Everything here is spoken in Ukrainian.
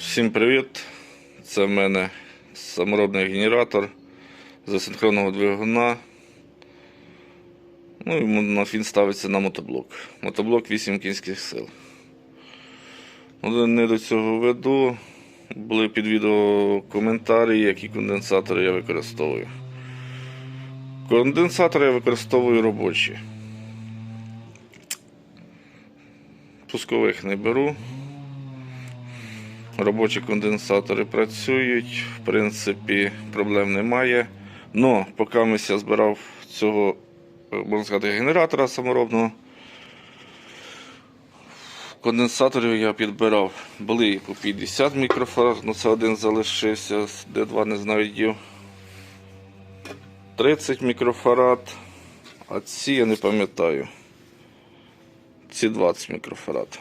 Всім привіт! Це в мене саморобний генератор з асинхронного двигуна. Ну і він ставиться на мотоблок. Мотоблок 8 кінських сил. Ну, Не до цього веду. Були під відео коментарі, які конденсатори я використовую. Конденсатори я використовую робочі. Пускових не беру. Робочі конденсатори працюють, в принципі, проблем немає. Но поки ми ся збирав цього, е, можна сказати, генератора саморобного, конденсаторів я підбирав. Були по 50 мікрофарад, ну це один залишився, де два не знаю дів. 30 мікрофарад, а ці я не пам'ятаю. Ці 20 мікрофарад.